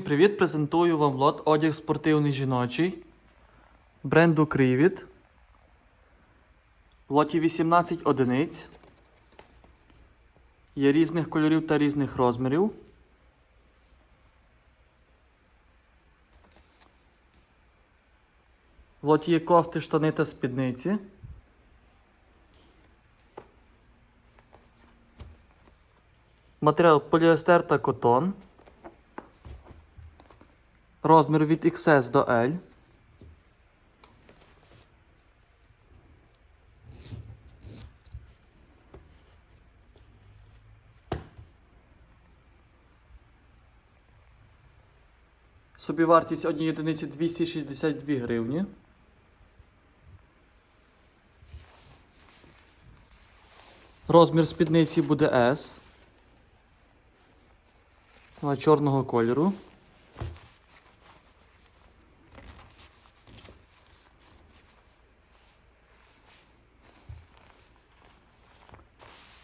Привіт, презентую вам лот одяг спортивний жіночий бренду Крівіт. В лоті 18 одиниць. Є різних кольорів та різних розмірів. В лоті є кофти, штани та спідниці. Матеріал поліестер та котон. Розмір від XS до L. Собівартість однієї одиниці 262 гривні. Розмір спідниці буде S. Чорного кольору.